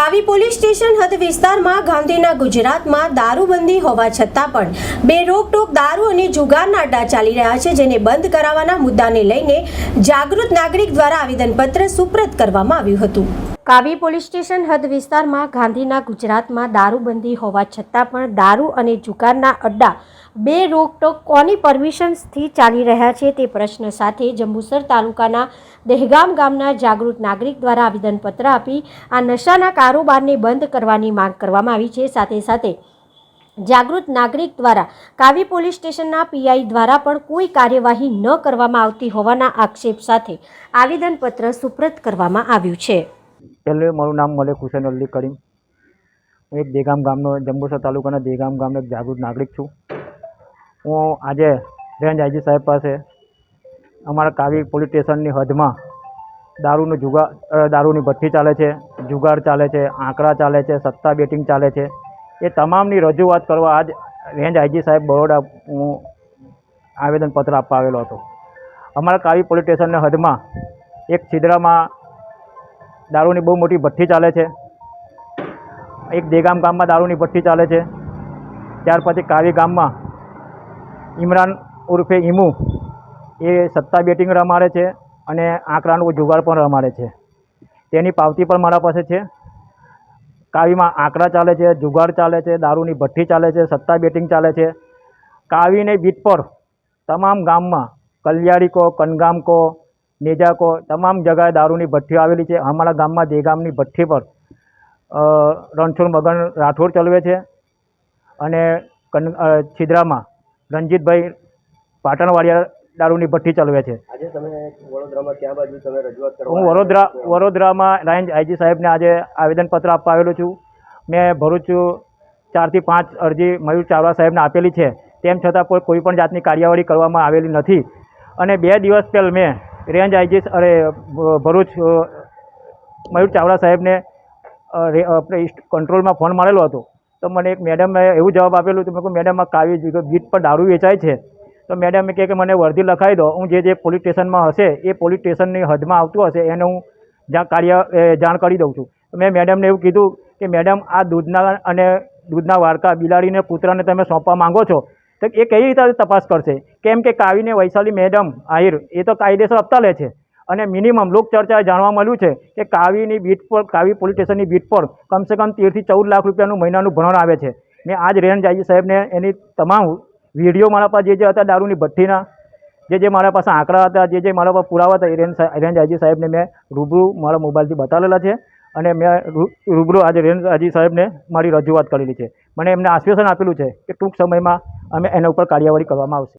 કાવી police station હદ વિસ્તારમાં ગાંધીના ગુજરાતમાં દારૂબંધી હોવા છતાં પણ બે રોકટોક દારૂ અને જુગારના અડ્ડા ચાલી રહ્યા છે, જેને બંધ કરાવવાના મુદ્દાને લઈને જાગૃત નાગરિક દ્વારા આવેદનપત્ર સુપ્રત કરવામાં આવ્યું હતું. કાવી પોલીસ સ્ટેશન હદ વિસ્તારમાં ગાંધીના ગુજરાતમાં દારૂબંધી હોવા છતાં પણ દારૂ અને જુગારના અડ્ડા બે રોકટોક કોની પરમિશન્સથી ચાલી રહ્યા છે તે પ્રશ્ન સાથે જંબુસર તાલુકાના દહેગામ ગામના જાગૃત નાગરિક દ્વારા આવેદનપત્ર આપી આ નશાના કારોબારને બંધ કરવાની માંગ કરવામાં આવી છે. સાથે સાથે જાગૃત નાગરિક દ્વારા કાવી પોલીસ સ્ટેશનના પીઆઈ દ્વારા પણ કોઈ કાર્યવાહી ન કરવામાં આવતી હોવાના આક્ષેપ સાથે આવેદનપત્ર સુપ્રત કરવામાં આવ્યું છે. પહેલે મારું નામ મલેક હુસેન અલ્લી કરીમ. હું એક દેગામ ગામનો, જંબુસર તાલુકાના દેગામ ગામનો એક જાગૃત નાગરિક છું. હું આજે રેન્જ આઈજી સાહેબ પાસે અમારા કાવી પોલીસ સ્ટેશનની હદમાં દારૂનું જુગાર દારૂની ભઠ્ઠી ચાલે છે, જુગાર ચાલે છે આંકડા ચાલે છે, સત્તા બેટિંગ ચાલે છે. એ તમામની રજૂઆત કરવા આજ રેન્જ આઈજી સાહેબ બરોડા હું આવેદનપત્ર આપવા આવેલો હતો. અમારા કાવી પોલીસ સ્ટેશનની હદમાં એક છિદ્રામાં દારૂની બહુ મોટી ભઠ્ઠી ચાલે છે. એક દેગામ ગામમાં દારૂની ભઠ્ઠી ચાલે છે. ત્યાર પછી કાવી ગામમાં ઇમરાન ઉર્ફે ઈમુ એ સત્તા બેટિંગ રમાડે છે અને આંકડાનું જુગાડ પણ રમાડે છે. તેની પાવતી પણ મારા પાસે છે. કાવીમાં આંકડા ચાલે છે, જુગાડ ચાલે છે, દારૂની ભઠ્ઠી ચાલે છે, સત્તા બેટિંગ ચાલે છે. કાવીને બીટ પર તમામ ગામમાં કલ્યાણી કો કનગામ કો નેજા કો તમામ જગાએ દારૂની ભઠ્ઠીઓ આવેલી છે. અમારા ગામમાં દેગામની ભઠ્ઠી પર રણછોડ મગન રાઠોડ ચલાવે છે અને કન છિદ્રામાં રણજીતભાઈ પાટણવાડિયા દારૂની ભઠ્ઠી ચલાવે છે. આજે તમે વડોદરામાં ક્યાં બાજુ તમે રજૂઆત કરો હું વડોદરા વડોદરામાં રેન્જ આઈજી સાહેબને આજે આવેદનપત્ર આપવા આવેલો છું. મેં ભરૂચ ચારથી પાંચ અરજી મયુર ચાવડા સાહેબને આપેલી છે. તેમ છતાં કોઈ કોઈ પણ જાતની કાર્યવાહી કરવામાં આવેલી નથી. અને બે દિવસ પહેલાં મેં રેન્જ આઈજીસ અરે ભરૂચ મયુર ચાવડા સાહેબને આપણે કંટ્રોલમાં ફોન મારેલો હતો. તો મને એક મેડમે એવું જવાબ આપેલું તો મેં કહું મેડમ, આ કાવી ગીત પર દારૂ વેચાય છે. તો મેડમે કહે કે, મને વર્ધી લખાવી દો. હું જે જે પોલીસ સ્ટેશનમાં હશે, એ પોલીસ સ્ટેશનની હદમાં આવતું હશે, એને હું જ્યાં કાર્ય જાણ કરી દઉં છું. તો મેં મેડમને એવું કીધું કે, મેડમ, આ દૂધના અને દૂધના વાડકા બિલાડીને કૂતરાને તમે સોંપવા માંગો છો તો એ કઈ રીતે તપાસ કરશે? કેમ કે કાવીને વૈશાલી મેડમ, આહિર, એ તો કાયદેસર હપ્તા લે છે. અને મિનિમમ લોકચર્ચાએ જાણવા મળ્યું છે કે કાવીની બીટ પર, કાવી પોલીસ સ્ટેશનની બીટ પર કમસે કમ તેરથી ચૌદ લાખ રૂપિયાનું મહિનાનું ભરણ આવે છે. મેં આજ રેન્જ જાયજી સાહેબને એની તમામ વીડિયો મારા પાસે જે જે હતા દારૂની ભઠ્ઠીના, જે જે મારા પાસે આંકડા હતા, જે જે મારા પાસે પુરાવા હતા, એ રેન્જ રેન્જ સાહેબને મેં રૂબરૂ મારા મોબાઈલથી બતાવેલા છે. અને મેં રૂબરૂ આજે રેન્જ આઈજી સાહેબને મારી રજૂઆત કરેલી છે. મને એમને આશ્વાસન આપેલું છે કે ટૂંક સમયમાં અમે એના ઉપર કાર્યવાહી કરવામાં આવશે.